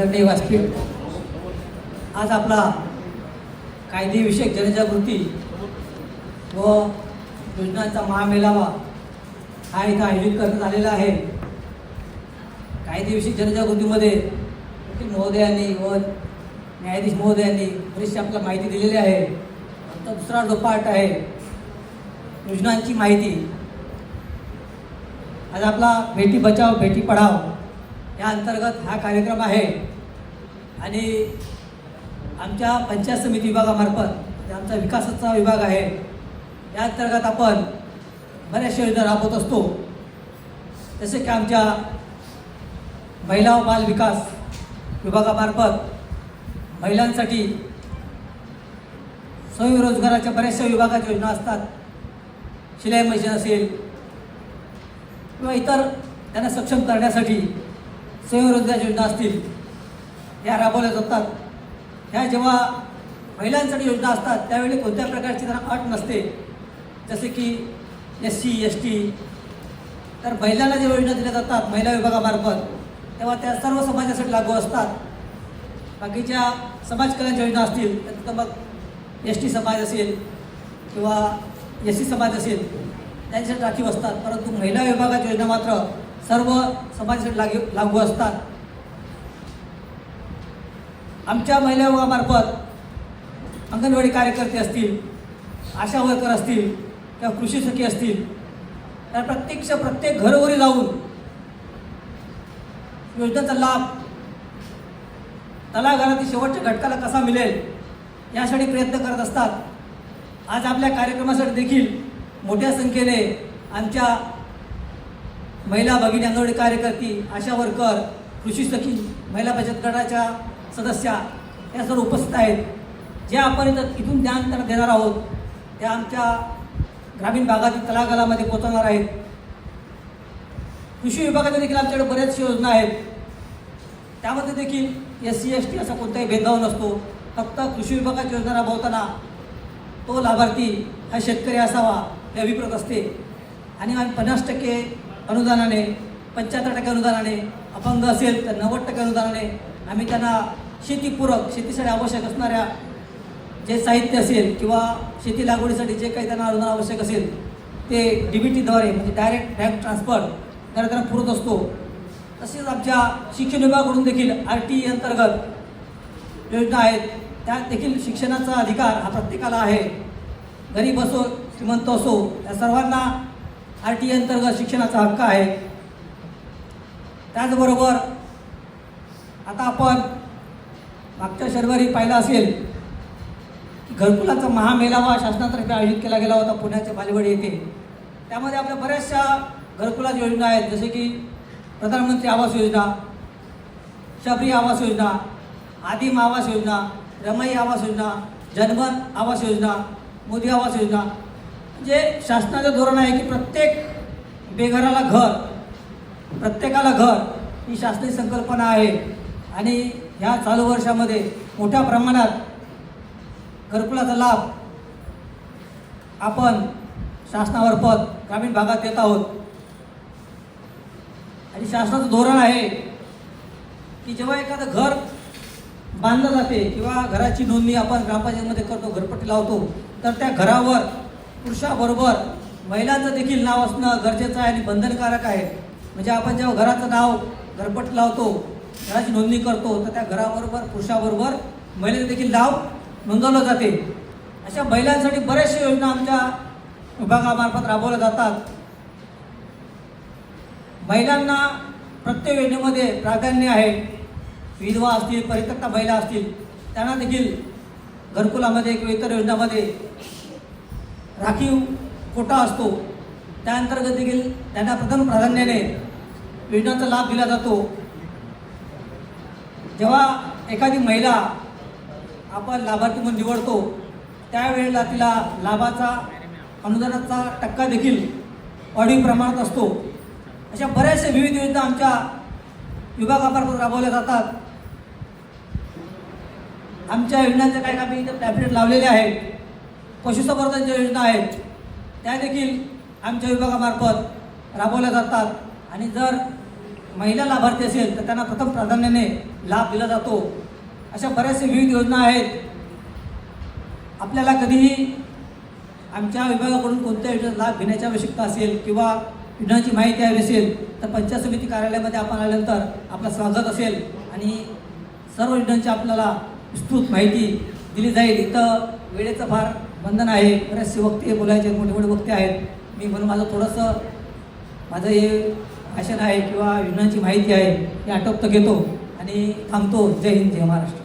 आदरणीय व्यासपीठ आज आपला कायदेविषयक जनजागृती व योजनांचा महामेळावा हा इथं आयोजित करण्यात आलेला आहे. कायदेविषयक जनजागृतीमध्ये वकील महोदयांनी व न्यायाधीश महोदयांनी बरीचशी आपल्याला माहिती दिलेली आहे. आता दुसरा जो पार्ट आहे योजनांची माहिती. आज आपला बेटी बचाव बेटी पढाव या अंतर्गत हा कार्यक्रम आहे. आणि आमच्या पंचायत समिती विभागामार्फत म्हणजे आमचा विकासाचा विभाग आहे या अंतर्गत आपण बऱ्याचशा योजना राबवत असतो. जसे की आमच्या महिला व बाल विकास विभागामार्फत महिलांसाठी स्वयंरोजगाराच्या बऱ्याचशा विभागाच्या योजना असतात. शिलाई मशीन असेल किंवा इतर त्यांना सक्षम करण्यासाठी स्वयंरोजगार योजना असतील या राबवल्या जातात. ह्या जेव्हा महिलांसाठी योजना असतात त्यावेळी कोणत्या प्रकारची त्यांना अट नसते. जसे की एस सी एस टी तर महिलांना ज्या योजना दिल्या जातात महिला विभागामार्फत तेव्हा त्या सर्व समाजासाठी लागू असतात. बाकीच्या समाज कल्याणच्या योजना असतील तर मग एस टी समाज असेल किंवा एस सी समाज असेल त्यांच्यासाठी राखीव असतात. परंतु महिला विभागाच्या योजना मात्र सर्व समाजासाठी लागू लागू असतात. आमच्या महिला विभागामार्फत अंगणवाडी कार्यकर्ते असतील आशा वर्कर असतील किंवा कृषी सखी असतील तर प्रत्यक्ष प्रत्येक घरोघरी जाऊन योजनेचा लाभ तलाघरातील शेवटच्या घटकाला कसा मिळेल यासाठी प्रयत्न करत असतात. आज आपल्या कार्यक्रमासाठी देखील मोठ्या संख्येने आमच्या महिला भगिनी अंगणवाडी कार्यकर्ती आशा वर्कर कृषी सखी महिला बचत गटाच्या सदस्या या सर्व उपस्थित आहेत. जे आपण इथं इथून ज्ञान त्यांना देणार आहोत त्या आमच्या ग्रामीण भागातील तलागालामध्ये पोहोचवणार आहेत. कृषी विभागाच्या देखील आमच्याकडे बऱ्याचशा योजना आहेत. त्यामध्ये देखील एस सी एस टी असा कोणताही भेदभाव नसतो. फक्त कृषी विभागाची योजना राबवताना तो लाभार्थी हा शेतकरी असावा हे अभिप्रत असते. आणि आम्ही पन्नास टक्के अनुदानाने पंच्याहत्तर टक्के अनुदानाने अपंग असेल तर नव्वद टक्के अनुदानाने आम्ही त्यांना शेतीपूरक शेतीसाठी आवश्यक असणाऱ्या जे साहित्य असेल किंवा शेती लागवडीसाठी जे काही त्यांना अनुदान आवश्यक असेल ते डी बी टीद्वारे म्हणजे डायरेक्ट बँक ट्रान्सफर त्याला त्यांना पुरत असतो. तसेच आमच्या शिक्षण विभागाकडून देखील आर टी अंतर्गत योजना आहेत. त्यात देखील शिक्षणाचा अधिकार हा प्रत्येकाला आहे. गरीब असो श्रीमंत असो या सर्वांना आर टी अंतर्गत शिक्षणाचा हक्क आहे. त्याचबरोबर आता आपण मागच्या शनिवारी पाहिलं असेल की घरकुलाचा महामेळावा शासनातर्फे आयोजित केला गेला होता पुण्याच्या बालेवाडी येथे. त्यामध्ये आपल्या बऱ्याचशा घरकुलाच योजना आहेत जसे की प्रधानमंत्री आवास योजना शबरी आवास योजना आदिम आवास योजना रमाई आवास योजना जनमन आवास योजना मोदी आवास योजना जे शासनाचं धोरण आहे की प्रत्येक बेघराला घर प्रत्येकाला घर ही शासनाची संकल्पना आहे. आणि ह्या चालू वर्षामध्ये मोठ्या प्रमाणात घरकुलाचा लाभ आपण शासनामार्फत ग्रामीण भागात देत आहोत. आणि शासनाचं धोरण आहे की जेव्हा एखादं घर बांधलं जाते किंवा घराची नोंदणी आपण ग्रामपंचायतीमध्ये करतो घरपट्टी लावतो तर त्या घरावर पुरुषाबरोबर महिलांचं देखील नाव असणं गरजेचं आहे आणि बंधनकारक आहे. म्हणजे आपण जेव्हा घराचं नाव घरपट लावतो घराची नोंदणी करतो तर त्या घराबरोबर पुरुषाबरोबर महिलेचं देखील नाव नोंदवलं जाते. अशा महिलांसाठी बऱ्याचशा योजना आमच्या विभागामार्फत राबवल्या जातात. महिलांना प्रत्येक योजनेमध्ये प्राधान्य आहे. विधवा असतील परित्यक्ता महिला असतील त्यांना देखील घरकुलामध्ये किंवा इतर योजनामध्ये राखीव कोटा असतो. त्या अंतर्गत देखील त्यांना प्रथम प्राधान्याने योजनांचा लाभ दिला जातो. जेव्हा एखादी महिला आपण लाभार्थी म्हणून निवडतो त्यावेळेला तिला लाभाचा अनुदानाचा टक्का देखील वाढीव प्रमाणात असतो. अशा बऱ्याचशा विविध योजना आमच्या विभागामार्फत राबवल्या जातात. आमच्या योजनांचे काही आम्ही इथे टॅबलेट लावलेले आहेत. पशुसंवर्धनच्या योजना आहेत त्या देखील आमच्या विभागामार्फत राबवल्या जातात. आणि जर महिला लाभार्थी असेल तर त्यांना प्रथम प्राधान्याने लाभ दिला जातो. अशा बऱ्याचशा विविध योजना आहेत. आपल्याला कधीही आमच्या विभागाकडून कोणत्या योजनेचा लाभ घेण्याची आवश्यकता असेल किंवा योजनांची माहिती हवी असेल तर पंचायत समिती कार्यालयामध्ये आपण आल्यानंतर आपलं स्वागत असेल आणि सर्व योजनांची आपल्याला विस्तृत माहिती दिली जाईल. इथं वेळेचं फार बंधन आहे बरेचसे वक्ते बोलायचे मोठे मोठे वक्ते आहेत. मी म्हणून माझं थोडंसं माझं हे भाषण आहे किंवा योजनांची माहिती आहे हे आटोपतं घेतो आणि थांबतो. जय हिंद जय महाराष्ट्र.